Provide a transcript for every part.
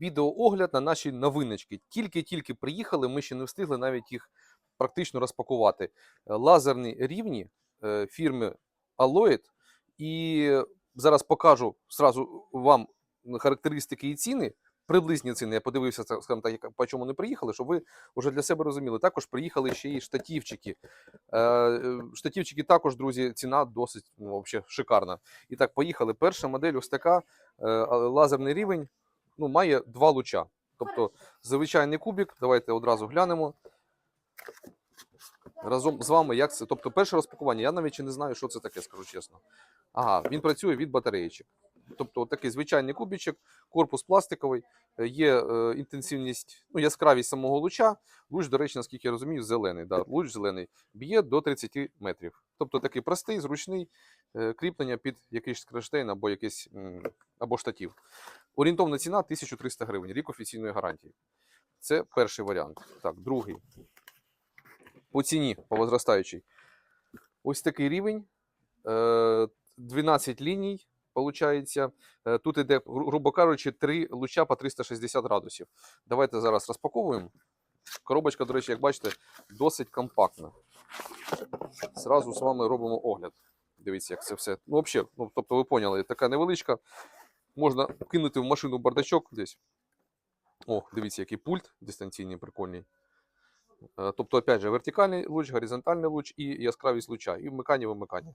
відеоогляд на наші новиночки. Тільки-тільки приїхали, ми ще не встигли навіть їх практично розпакувати. Е, Лазерні рівні е, фірми Alloyd. І зараз покажу сразу вам характеристики і ціни. Приблизні ціни. Я подивився, скажімо так, по чому вони приїхали, щоб ви вже для себе розуміли. Також приїхали ще й штативчики. Е, е, також, друзі, ціна досить ну, вообще шикарна. І так, поїхали. Перша модель ось така. Лазерний рівень ну, має два луча. Тобто звичайний кубик. Давайте одразу глянемо. Разом з вами, як це. Тобто, перше розпакування. Я навіть не знаю, що це таке, скажу чесно. Ага, він працює від батареїчок. Тобто, такий звичайний кубічок, корпус пластиковий, е, є е, інтенсивність, ну, яскравість самого луча. Луч, до речі, наскільки я розумію, зелений. Да, луч зелений б'є до 30 метрів. Тобто такий простий, зручний кріплення під якийсь кронштейн або якийсь або штатів. Орієнтовна ціна 1300 гривень, рік офіційної гарантії. Це перший варіант. Так, другий. По ціні, по возростаючій. Ось такий рівень. е, 12 ліній. Получається, Е, тут іде, грубо кажучи, три луча по 360 градусів. Давайте зараз розпаковуємо. Коробочка, до речі, як бачите, досить компактна. Зразу з вами робимо огляд. Дивіться, як це все. Ну, взагалі, ну, тобто, ви поняли, така невеличка. Можна кинути в машину бардачок десь. О, дивіться, який пульт дистанційний, прикольний. Е, Тобто, опять же, вертикальний луч, горизонтальний луч і яскравість луча, і вмикання вимикання.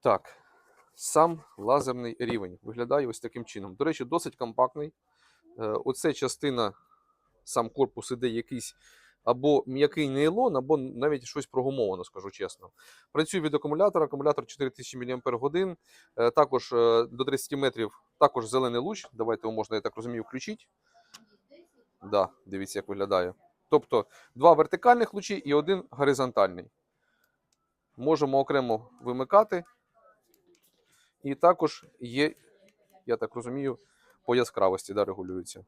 Так, сам лазерний рівень виглядає ось таким чином. До речі, досить компактний. Е, Оце частина, сам корпус іде якийсь або м'який нейлон, або навіть щось прогумовано, скажу чесно. Працює від акумулятора, акумулятор 4000 мАч. Е, Також е, до 30 метрів також зелений луч. Давайте його можна, я так розумію, включити. Да, дивіться, як виглядає. Тобто два вертикальних лучі і один горизонтальний. Можемо окремо вимикати. І також є, я так розумію, по яскравості да, регулюється.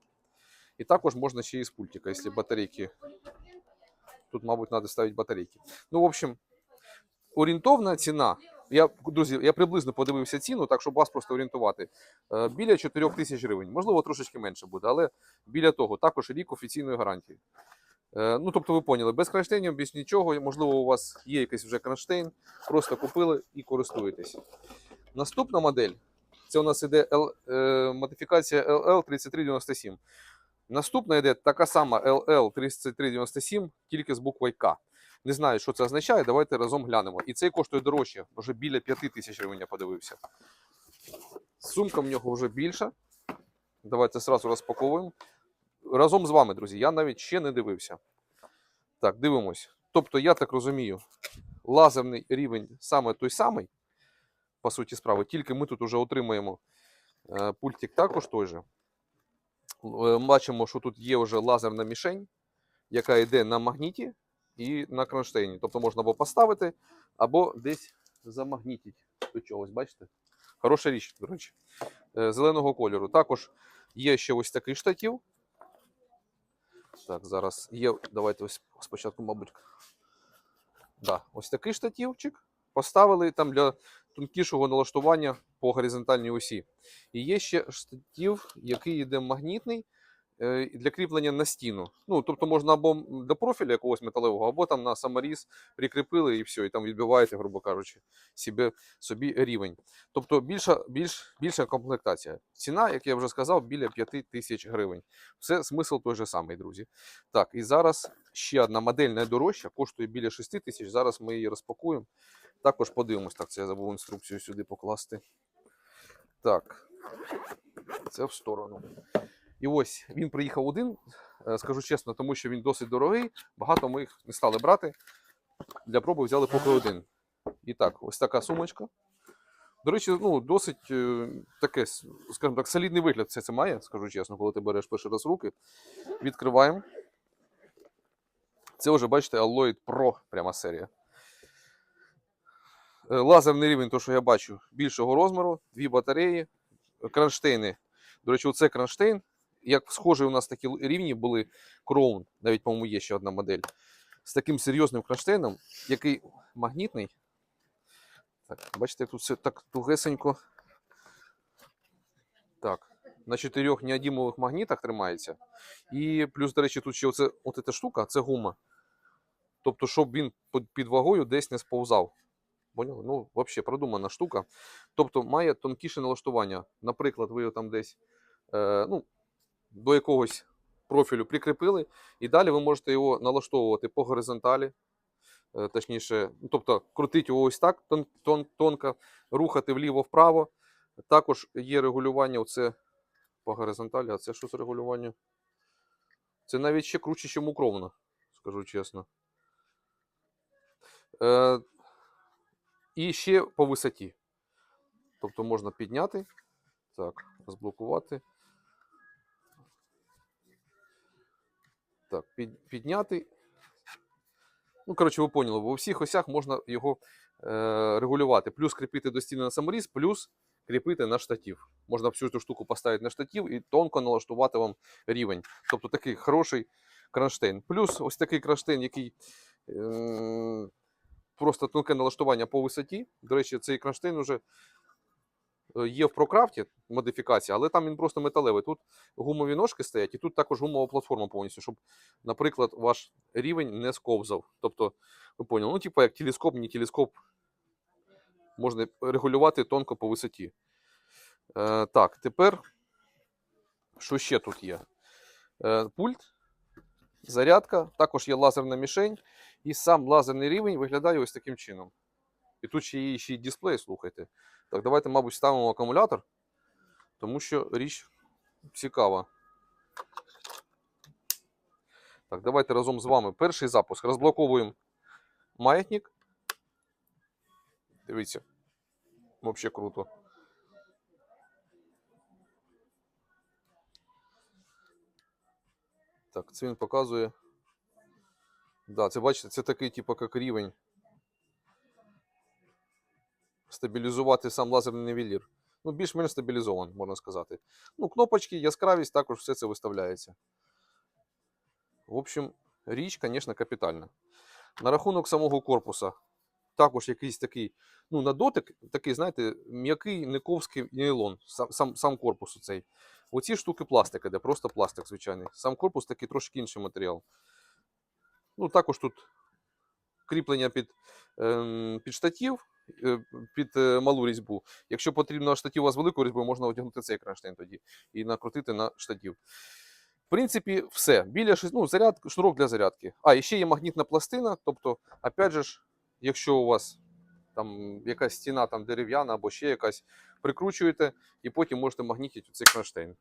І також можна ще і з пультика, якщо батарейки. Тут, мабуть, треба ставити батарейки. Ну, в общем, орієнтовна ціна. Я, друзі, я приблизно подивився ціну, так щоб вас просто орієнтувати. Е, Біля 4 тисяч гривень. Можливо, трошечки менше буде, але біля того. Також рік офіційної гарантії. Е, Ну, тобто, ви поняли, без кронштейнів, без нічого. Можливо, у вас є якийсь вже кронштейн, просто купили і користуєтесь. Наступна модель це у нас іде е, модифікація LL3397. Наступна йде така сама LL3397, тільки з буквою К. Не знаю, що це означає. Давайте разом глянемо. І цей коштує дорожче, вже біля 5 тисяч гривень, я подивився. Сумка в нього вже більша. Давайте зразу розпаковуємо. Разом з вами, друзі, я навіть ще не дивився. Так, дивимось. Тобто, я так розумію, лазерний рівень саме той самий, по суті справи, тільки ми тут вже отримаємо е, пультик також той же. Е, Бачимо, що тут є вже лазерна мішень, яка йде на магніті і на кронштейні. Тобто можна або поставити, або десь замагнітити до чогось. Бачите? Хороша річ, до речі, Е, зеленого кольору. Також є ще ось такий штатів. Так, зараз є. Давайте ось спочатку, мабуть. Да, ось такий штативчик. Поставили там для тонкішого налаштування по горизонтальній осі. І є ще штатив, який йде магнітний е, для кріплення на стіну. Ну, тобто можна або до профіля якогось металевого, або там на саморіз прикріпили і все, і там відбиваєте, грубо кажучи, собі, собі рівень. Тобто більша, більш, більша комплектація. Ціна, як я вже сказав, біля 5 тисяч гривень. Все смисл той же самий, друзі. Так, і зараз ще одна модель найдорожча, коштує біля 6 тисяч. Зараз ми її розпакуємо. Також подивимось. Так, це я забув інструкцію сюди покласти. Так, це в сторону. І ось він приїхав один, е, скажу чесно, тому що він досить дорогий. Багато ми їх не стали брати. Для проби взяли поки один. І так, ось така сумочка. До речі, ну, досить е, таке, скажімо так, солідний вигляд все це має, скажу чесно, коли ти береш перший раз руки. Відкриваємо. Це вже, бачите, Alloyd Pro пряма серія. Е, Лазерний рівень, то, що я бачу, більшого розміру, дві батареї, кронштейни. До речі, оце кронштейн. Як схожі у нас такі рівні були Crown, навіть, по-моєму, є ще одна модель. З таким серйозним кронштейном, який магнітний. Так, бачите, як тут все так тугесенько. Так, на чотирьох неодімових магнітах тримається. І плюс, до речі, тут ще оце, от ця штука, це гума. Тобто, щоб він під вагою десь не сповзав. Поняли? Ну, взагалі продумана штука. Тобто має тонкіше налаштування. Наприклад, ви його там десь е, ну, до якогось профілю прикріпили, і далі ви можете його налаштовувати по горизонталі. е, Точніше, ну, тобто крутити його ось так тон, тон, тонко, рухати вліво-вправо. Також є регулювання оце по горизонталі. А це що за регулювання? Це навіть ще круче, ніж укровно, скажу чесно. Е, і ще по висоті. Тобто можна підняти. Так, розблокувати. Так, під, підняти. Ну, коротше, ви поняли, бо у всіх осях можна його е, регулювати. Плюс кріпити до стіни на саморіз, плюс кріпити на штатив. Можна всю цю штуку поставити на штатив і тонко налаштувати вам рівень. Тобто такий хороший кронштейн. Плюс ось такий кронштейн, який е, просто тонке налаштування по висоті. До речі, цей кронштейн вже е, є в прокрафті модифікація, але там він просто металевий. Тут гумові ножки стоять, і тут також гумова платформа повністю, щоб, наприклад, ваш рівень не сковзав. Тобто, ви поняли, ну, типу, як телескоп, не телескоп, можна регулювати тонко по висоті. Е, так, тепер, що ще тут є? Е, пульт, зарядка, також є лазерна мішень, і сам лазерний рівень виглядає ось таким чином. І тут ще є ще й дисплей, слухайте. Так, давайте, мабуть, ставимо акумулятор, тому що річ цікава. Так, давайте разом з вами. Перший запуск. Розблоковуємо маятник. Дивіться. Взагалі круто. Так, це він показує. Да, це бачите, це такий, типу, як рівень. Стабілізувати сам лазерний нівелір. Ну, більш-менш стабілізований, можна сказати. Ну, кнопочки, яскравість, також все це виставляється. В общем, річ, звісно, капітальна. На рахунок самого корпуса, також якийсь такий, ну, на дотик, такий, знаєте, м'який никовський нейлон, сам, сам, сам корпус цей. Оці штуки пластика, де просто пластик звичайний. Сам корпус такий трошки інший матеріал. Ну, також тут кріплення під, ем, під штатів, е, під е, малу різьбу. Якщо потрібно штатів у вас велику різьбу, можна одягнути цей кронштейн тоді і накрутити на штатів. В принципі, все. Біля ну, заряд, шнурок для зарядки. А, і ще є магнітна пластина. Тобто, опять же, якщо у вас там якась стіна там дерев'яна або ще якась, прикручуєте і потім можете магнітити цей кронштейн.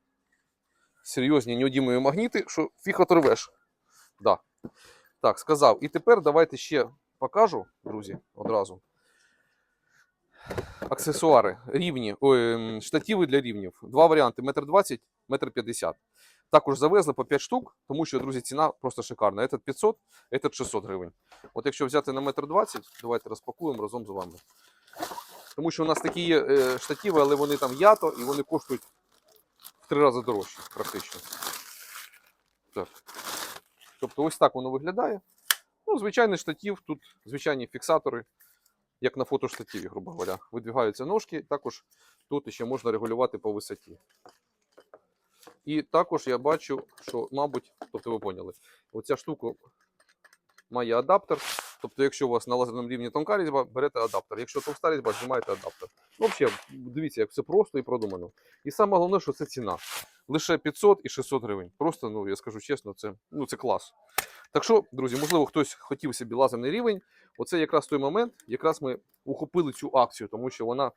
Серйозні неодімові магніти, що фіг оторвеш. Да. Так, сказав. І тепер давайте ще покажу, друзі, одразу. Аксесуари рівні, ой, ем, штативи для рівнів. Два варіанти: метр двадцять, метр п'ятдесят. Також завезли по 5 штук, тому що, друзі, ціна просто шикарна. Этот 500, этот 600 гривень. От якщо взяти на метр 20, давайте розпакуємо разом з вами. Тому що у нас такі є е, штативи, але вони там ято і вони коштують в три рази дорожче, практично. Так. Тобто ось так воно виглядає. Ну, звичайний штатів, тут звичайні фіксатори, як на фотоштативі, грубо говоря. Видвигаються ножки, також тут ще можна регулювати по висоті. І також я бачу, що, мабуть, тобто ви поняли, оця штука має адаптер. Тобто, якщо у вас на лазерному рівні тонка різьба, берете адаптер. Якщо товста різьба, знімаєте адаптер. Ну, взагалі, дивіться, як все просто і продумано. І саме головне, що це ціна. Лише 500 і 600 гривень. Просто, ну я скажу чесно, це, ну, це клас. Так що, друзі, можливо, хтось хотів собі лазерний рівень. Оце якраз той момент, якраз ми ухопили цю акцію, тому що вона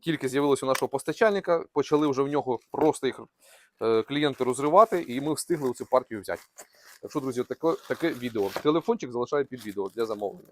тільки з'явилася у нашого постачальника, почали вже в нього просто їх е, клієнти розривати, і ми встигли цю партію взяти. Так що, друзі, таке, таке відео. Телефончик залишаю під відео для замовлення.